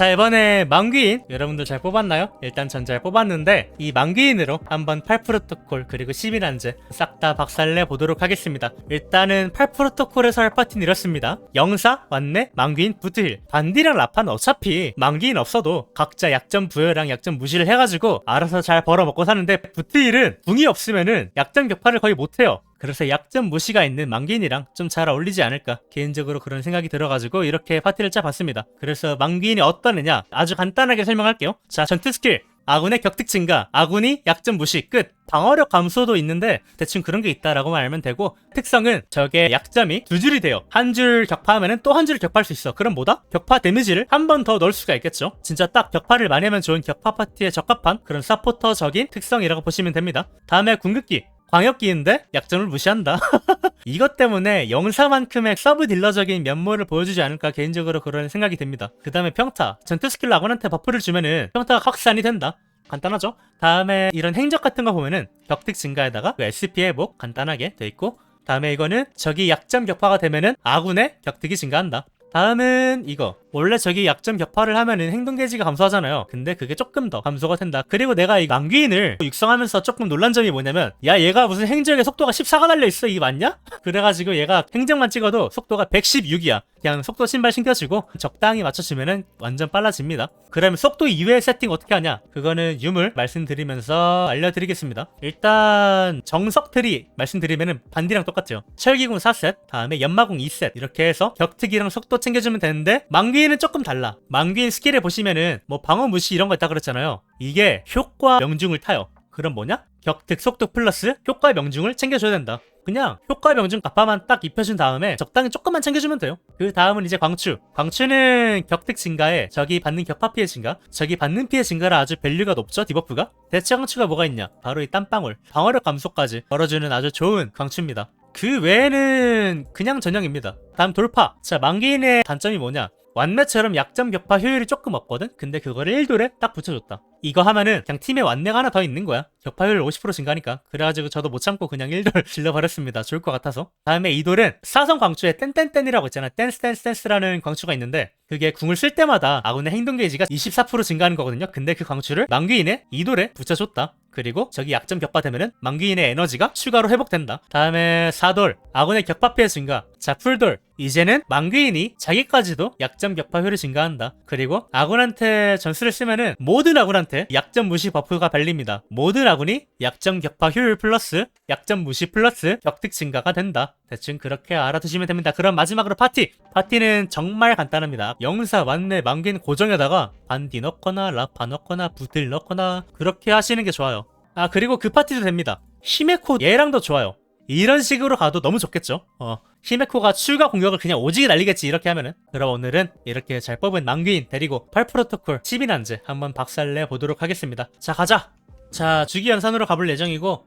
자 이번에 망귀인 여러분들 잘 뽑았나요? 일단 전 잘 뽑았는데 이 망귀인으로 한번 8프로토콜 그리고 11한제 싹 다 박살내 보도록 하겠습니다. 일단은 8프로토콜에서 할 파티는 이렇습니다. 영사, 완내, 망귀인, 부트힐. 반디랑 라파는 어차피 망귀인 없어도 각자 약점 부여랑 약점 무시를 해가지고 알아서 잘 벌어먹고 사는데 부트힐은 궁이 없으면은 약점 격파를 거의 못해요 그래서 약점 무시가 있는 망귀인이랑 좀 잘 어울리지 않을까 개인적으로 그런 생각이 들어가지고 이렇게 파티를 짜봤습니다. 그래서 망귀인이 어떤 애냐 아주 간단하게 설명할게요. 자 전투 스킬. 아군의 격특 증가. 아군이 약점 무시. 끝. 방어력 감소도 있는데 대충 그런 게 있다라고만 알면 되고 특성은 적의 약점이 두 줄이 돼요. 한 줄 격파하면 또 한 줄을 격파할 수 있어. 그럼 뭐다? 격파 데미지를 한 번 더 넣을 수가 있겠죠. 진짜 딱 격파를 많이 하면 좋은 격파 파티에 적합한 그런 서포터 적인 특성이라고 보시면 됩니다. 다음에 궁극기 광역기인데 약점을 무시한다. 이것 때문에 영사만큼의 서브 딜러적인 면모를 보여주지 않을까 개인적으로 그런 생각이 듭니다. 그 다음에 평타. 전투 스킬 아군한테 버프를 주면은 평타가 확산이 된다. 간단하죠? 다음에 이런 행적 같은 거 보면은 격특 증가에다가 그 SP 회복 간단하게 돼 있고 다음에 이거는 적이 약점 격파가 되면은 아군의 격특이 증가한다. 다음은 이거. 원래 저기 약점 격파를 하면은 행동 게이지가 감소하잖아요. 근데 그게 조금 더 감소가 된다. 그리고 내가 이 망귀인을 육성하면서 조금 놀란 점이 뭐냐면 야 얘가 무슨 행적에 속도가 14가 달려있어. 이게 맞냐? 그래가지고 얘가 행적만 찍어도 속도가 116이야. 그냥 속도 신발 신겨주고 적당히 맞춰주면은 완전 빨라집니다. 그러면 속도 이외의 세팅 어떻게 하냐? 그거는 유물 말씀드리면서 알려드리겠습니다. 일단 정석 트리 말씀드리면은 반디랑 똑같죠. 철기궁 4셋 다음에 연마궁 2셋. 이렇게 해서 격특이랑 속도 챙겨주면 되는데 망귀인은 조금 달라. 망귀인 스킬을 보시면은 뭐 방어 무시 이런 거 있다 그랬잖아요. 이게 효과 명중을 타요. 그럼 뭐냐? 격특 속도 플러스 효과 명중을 챙겨줘야 된다. 그냥 효과 명중 갑파만 딱 입혀준 다음에 적당히 조금만 챙겨주면 돼요. 그 다음은 이제 광추. 광추는 격특 증가에 적이 받는 격파 피해 증가. 적이 받는 피해 증가라 아주 밸류가 높죠? 디버프가? 대체 광추가 뭐가 있냐? 바로 이 땀방울. 방어력 감소까지 걸어주는 아주 좋은 광추입니다 그 외에는 그냥 전형입니다. 다음 돌파. 자, 만기인의 단점이 뭐냐? 완매처럼 약점 격파 효율이 조금 없거든? 근데 그거를 1돌에 딱 붙여줬다. 이거 하면은 그냥 팀에 완내가 하나 더 있는 거야. 격파 효율 50% 증가니까. 그래가지고 저도 못 참고 그냥 1돌 질러버렸습니다. 좋을 것 같아서. 다음에 2돌은 사성 광추에 땡땡땡이라고 있잖아. 댄스 댄스 댄스라는 광추가 있는데 그게 궁을 쓸 때마다 아군의 행동 게이지가 24% 증가하는 거거든요. 근데 그 광추를 만귀인의 2돌에 붙여줬다. 그리고 저기 약점 격파되면은 만귀인의 에너지가 추가로 회복된다. 다음에 4돌 아군의 격파 피해 증가. 자 풀돌 이제는 만귀인이 자기까지도 약점 격파 효율이 증가한다. 그리고 아군한테 전술을 쓰면은 모든 아군한테 약점 무시 버프가 발립니다. 모든 아군이 약점 격파 효율 플러스 약점 무시 플러스 격특 증가가 된다. 대충 그렇게 알아두시면 됩니다. 그럼 마지막으로 파티. 파티는 정말 간단합니다. 영사, 완내, 만긴 고정에다가 반디 넣거나 라파 넣거나 부들 넣거나 그렇게 하시는 게 좋아요. 아 그리고 그 파티도 됩니다. 히메코 얘랑도 좋아요. 이런 식으로 가도 너무 좋겠죠? 어, 히메코가 추가 공격을 그냥 오지게 날리겠지 이렇게 하면은 그럼 오늘은 이렇게 잘 뽑은 망귀인 데리고 8프로토콜 10인한제 한번 박살내 보도록 하겠습니다 자 가자 자 주기 연산으로 가볼 예정이고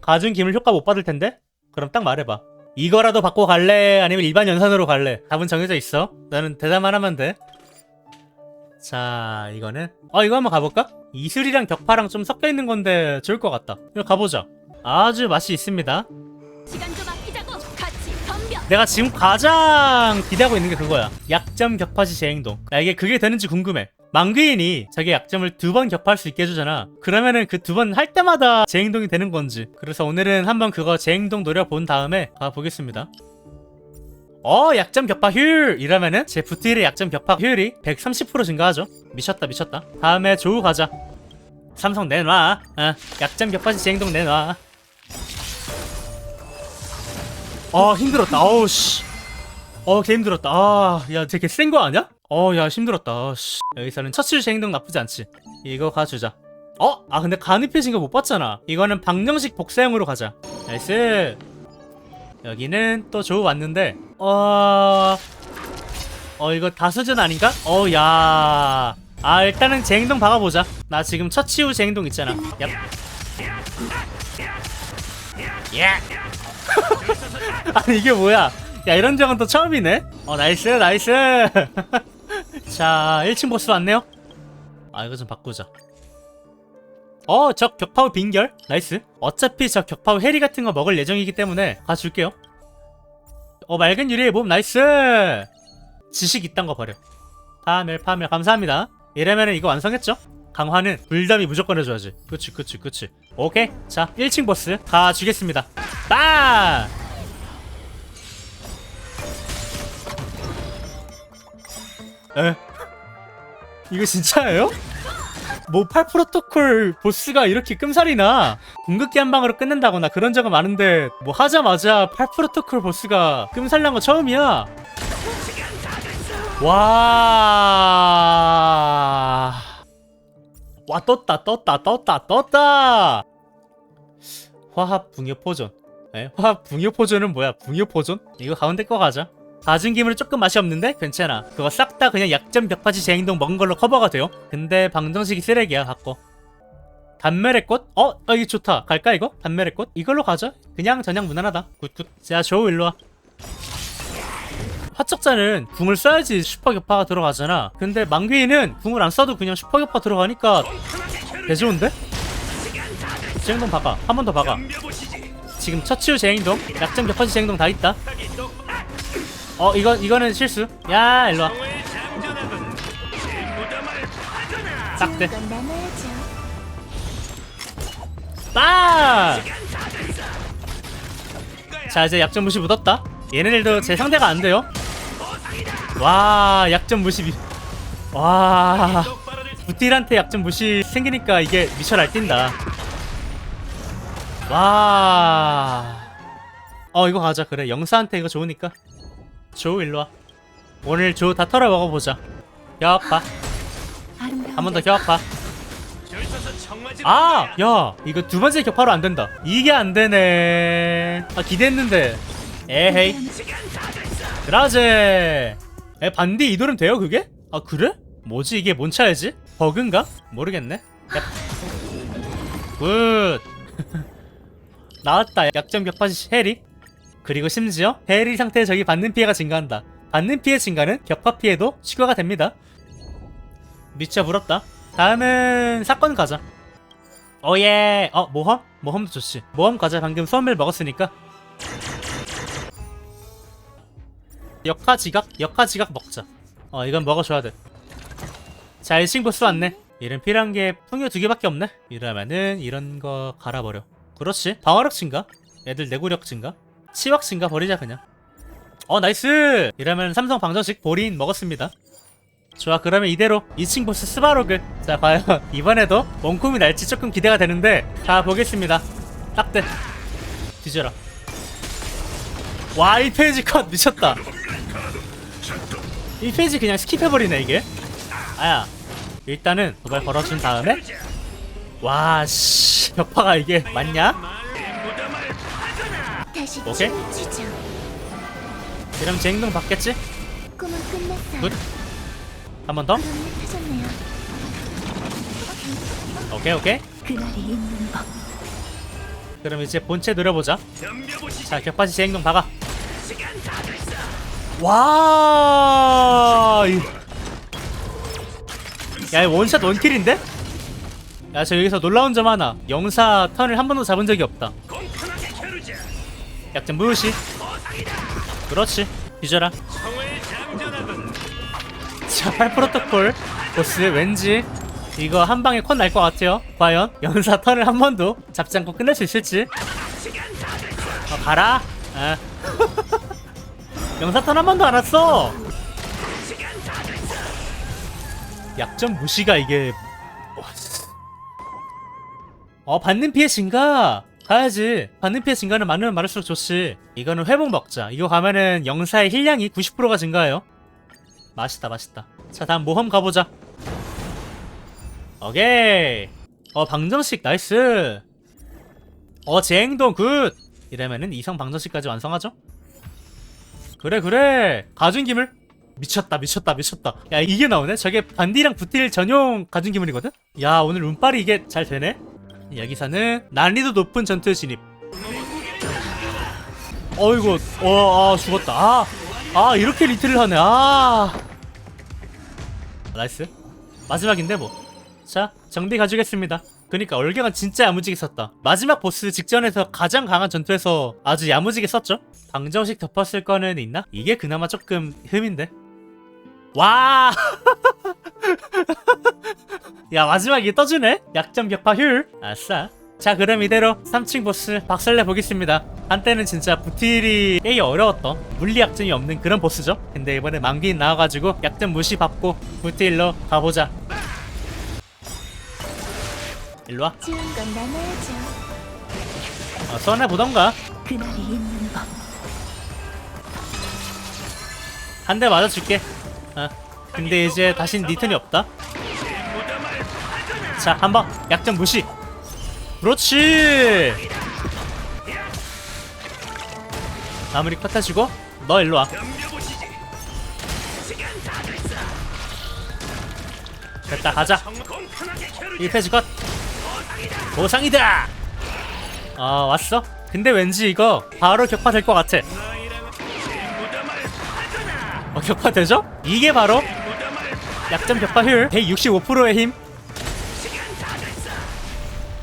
가중 기물 효과 못 받을 텐데? 그럼 딱 말해봐 이거라도 받고 갈래? 아니면 일반 연산으로 갈래? 답은 정해져 있어 나는 대답만 하면 돼 자, 이거는 어 이거 한번 가볼까? 이슬이랑 격파랑 좀 섞여 있는 건데 좋을 것 같다. 이거 가보자. 아주 맛이 있습니다. 시간 내가 지금 가장 기대하고 있는 게 그거야. 약점 격파시 재행동. 나 이게 그게 되는지 궁금해. 망귀인이 자기 약점을 두 번 격파할 수 있게 해주잖아. 그러면은 그 두 번 할 때마다 재행동이 되는 건지. 그래서 오늘은 한번 그거 재행동 노려본 다음에 가보겠습니다. 어 약점 격파 효율 이러면은 제 부트힐의 약점 격파 효율이 130% 증가하죠 미쳤다 미쳤다 다음에 조우 가자 삼성 내놔 어, 약점 격파시 재행동 내놔 어 힘들었다. 어우 씨어 개 힘들었다. 아야 되게 센 거 아니야? 어야 힘들었다. 씨. 여기서는 처칠 재행동 나쁘지 않지. 이거 가주자. 어? 아 근데 간입해진 거 못 봤잖아. 이거는 방정식 복사형으로 가자. 나이스. 여기는 또 조우 왔는데 어... 어 이거 다수전 아닌가? 어 야... 아 일단은 제 행동 박아보자. 나 지금 처치 후제 행동 있잖아. 얍. 예! 아니 이게 뭐야 야 이런 적은 또 처음이네 어 나이스 나이스 자 1층 보스 왔네요 아 이거 좀 바꾸자 어, 적 격파우 빈결? 나이스. 어차피 저 격파우 해리 같은 거 먹을 예정이기 때문에 가줄게요. 어, 맑은 유리의 몸, 나이스! 지식 이딴 거 버려. 파멸 파멸 감사합니다 이러면은 이거 완성했죠? 강화는 불담이 무조건 해줘야지 그치 그치 그치 오케이 자 1층 보스 다 주겠습니다 빵 에? 이거 진짜예요? 뭐 8 프로토콜 보스가 이렇게 끔살이나? 궁극기 한 방으로 끝낸다거나 그런 적은 많은데 뭐 하자마자 8 프로토콜 보스가 끔살난 거 처음이야? 와... 와 떴다 떴다 떴다 떴다. 화합 붕여 포전 에? 화합 붕여포전은 뭐야 붕여포전? 이거 가운데 거 가자 가진 김은 조금 맛이 없는데 괜찮아 그거 싹 다 그냥 약점 벽파지 재행동 먹은 걸로 커버가 돼요 근데 방정식이 쓰레기야 바꿔 단멸의 꽃? 어? 아 이게 좋다 갈까 이거? 단멸의 꽃? 이걸로 가자 그냥 전향 무난하다 굿굿 자 조우 일로 와 화척자는 궁을 써야지 슈퍼 격파가 들어가잖아 근데 망귀인은 궁을 안 써도 그냥 슈퍼 격파 들어가니까 개 좋은데? 재행동 박아 한 번 더 박아 지금 처치후 재행동 약점 격파지 재행동 다 있다. 어 이거 이거는 실수. 야 일로 와. 딱대 건 나눠야죠. 빵! 자 이제 약점 무시 묻었다. 얘네들도 제 상대가 안 돼요. 와 약점 무시 미... 와 부틸한테 약점 무시 생기니까 이게 미쳐 날뛴다 와 어 이거 가자 그래 영사한테 이거 좋으니까 조 일로와 오늘 조 다 털어 먹어보자 아름다운 한번더 격파 아! 야! 이거 두 번째 격파로 안 된다. 이게 안 되네. 아, 기대했는데. 에헤이. 그라제. 에, 반디 이도름 돼요, 그게? 아, 그래? 뭐지, 이게 뭔 차이지? 버그인가? 모르겠네. 야. 굿. 나왔다. 약점 격파 해리. 그리고 심지어 해리 상태에 적이 받는 피해가 증가한다. 받는 피해 증가는 격파 피해도 추가가 됩니다. 미쳐 물었다. 다음은 사건 가자. 어예. 어 모험? 모험도 좋지. 모험 가자. 방금 수험을 먹었으니까. 역화 지각? 역화 지각 먹자. 어 이건 먹어줘야 돼. 자 1층 보스 왔네. 이런 필요한 게 풍요 두 개밖에 없네. 이러면은 이런 거 갈아버려. 그렇지. 방어력 증가. 애들 내구력 증가. 치확 증가 버리자 그냥. 어 나이스. 이러면 삼성 방정식 보린 먹었습니다. 좋아 그러면 이대로 2층 보스 스바로그 자 과연 이번에도 원콤이 날지 조금 기대가 되는데 자 보겠습니다 딱대 뒤져라 와 1페이지 컷 미쳤다 1페이지 그냥 스킵해버리네 이게 아야 일단은 도발 걸어준 다음에 와 씨 벽파가 이게 맞냐? 다시 오케이. 춤을 추죠. 제 행동 받겠지? 꿈은 끝났어요. 굿. 한 번 더? 오케이 오케이 그날이 있는 법. 그럼 이제 본체 노려보자 자 격파시 제 행동 박아 와 이- 야, 이 원샷 원킬인데? 야, 저 여기서 놀라운 점 하나. 영사 턴을 한 번도 잡은 적이 없다. 약점 무시. 그렇지. 뒤져라. 자, 8 프로토콜 보스 왠지 이거 한 방에 컷 날 것 같아요. 과연 영사 턴을 한 번도 잡지 않고 끝낼 수 있을지. 어, 가라. 아. 영사 턴 한 번도 안 왔어. 약점 무시가 이게 어 받는 피해 증가? 가야지. 받는 피해 증가는 많으면 많을수록 좋지. 이거는 회복 먹자. 이거 가면은 영사의 힐량이 90%가 증가해요. 맛있다 맛있다. 자 다음 모험 가보자. 오케이. 어 방정식 나이스. 어 재행동 굿! 이러면은 이성 방정식까지 완성하죠? 그래 그래. 가진 기물. 미쳤다 미쳤다 미쳤다. 야 이게 나오네? 저게 반디랑 부틸 전용 가진 기물이거든? 야 오늘 운빨이 이게 잘 되네 여기서는 난이도 높은 전투에 진입. 어이구 어 아 죽었다. 아, 아 이렇게 리트를 하네. 아. 나이스. 마지막인데 뭐자 정비 가주겠습니다. 그니까 얼개가 진짜 야무지게 썼다. 마지막 보스 직전에서 가장 강한 전투에서 아주 야무지게 썼죠? 방정식 덮었을 거는 있나? 이게 그나마 조금 흠인데. 와. 야 마지막에 떠주네. 약점 격파 효율. 아싸. 자 그럼 이대로 3층 보스 박살내 보겠습니다. 한때는 진짜 부틸이 꽤 어려웠던 물리 약점이 없는 그런 보스죠. 근데 이번에 만기인 나와가지고 약점 무시 받고 부틸로 가보자. 일로와. 좋은 건 나눠야죠. 어, 써내 보던가. 그날이 있는 법. 한 대 맞아줄게. 아, 근데 이제 다신 니턴이 없다. 자, 한번 약점 무시. 그렇지. 마무리 컷 해주고 너 일로 와. 됐다 가자. 1페이지 컷. 보상이다. 아 왔어? 근데 왠지 이거 바로 격파 될 것 같아. 어, 격파 되죠? 이게 바로 약점 격파 효율 165%의 힘.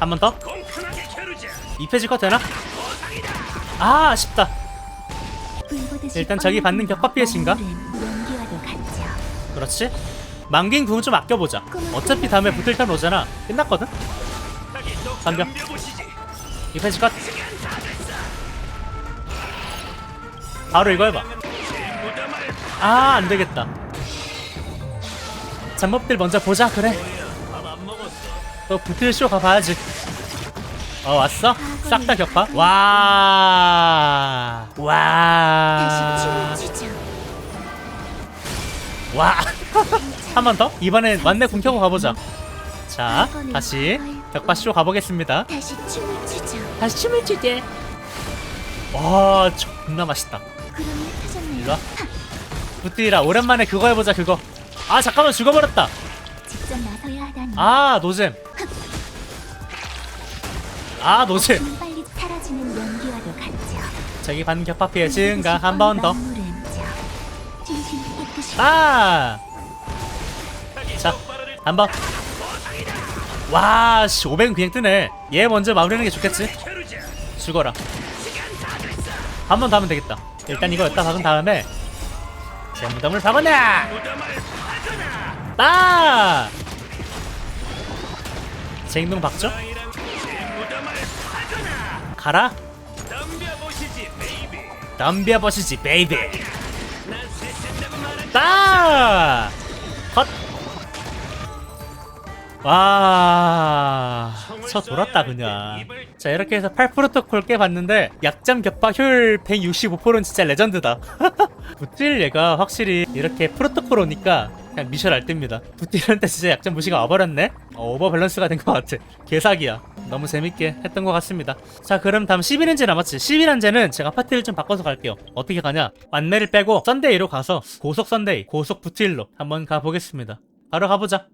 한 번 더. 2페이지 컷 되나? 아, 아쉽다. 일단 저기 받는 격파 피해신가? 그렇지. 만긴 궁좀 아껴보자. 어차피 다음에 붙을 턴 오잖아. 끝났거든? 반병. 2페이지 컷. 바로 이거 해봐. 아, 안 되겠다. 잡몹들 먼저 보자, 그래. 또 붙을 쇼 가봐야지. 어, 왔어? 싹 다 격파? 와. 와. 와. 한 번 더? 이번엔 완내 궁 켜고 가보자. 자, 다시 격파 쇼 가보겠습니다. 다시 춤을 추죠. 다시 춤을 추게. 와, 존나 맛있다. 일로 와. 부띠라 오랜만에 그거 해보자 그거. 아 잠깐만 죽어버렸다. 아 노잼. 아 노잼. 좀 빨리 사라지는 연기와도 같죠. 저기 받는 격파 피해 증가 한 번 더. 진심 깨끗이 아. 자, 한 번. 와, 씨, 500은 그냥 뜨네. 얘 먼저 마무리하는 게 좋겠지? 죽어라. 한 번 더 하면 되겠다. 일단 이거 여기다 박은 다음에 제 무덤을 박아놔! 아! 제 행동 박죠? 가라? 덤벼보시지, 베이비. 따! 컷! 와, 저 돌았다 그냥. 자 이렇게 해서 8 프로토콜 깨봤는데 약점 격파 효율 165%는 진짜 레전드다. 부틸 얘가 확실히 이렇게 프로토콜 오니까 그냥 미션 알뜰입니다. 부틸한테 진짜 약점 무시가 와버렸네. 어, 오버 밸런스가 된 것 같아. 개사기야. 너무 재밌게 했던 것 같습니다. 자 그럼 다음 11연제 남았지. 11연제는 제가 파티를 좀 바꿔서 갈게요. 어떻게 가냐? 완매를 빼고 썬데이로 가서 고속 썬데이, 고속 부틸로 한번 가보겠습니다. 바로 가보자.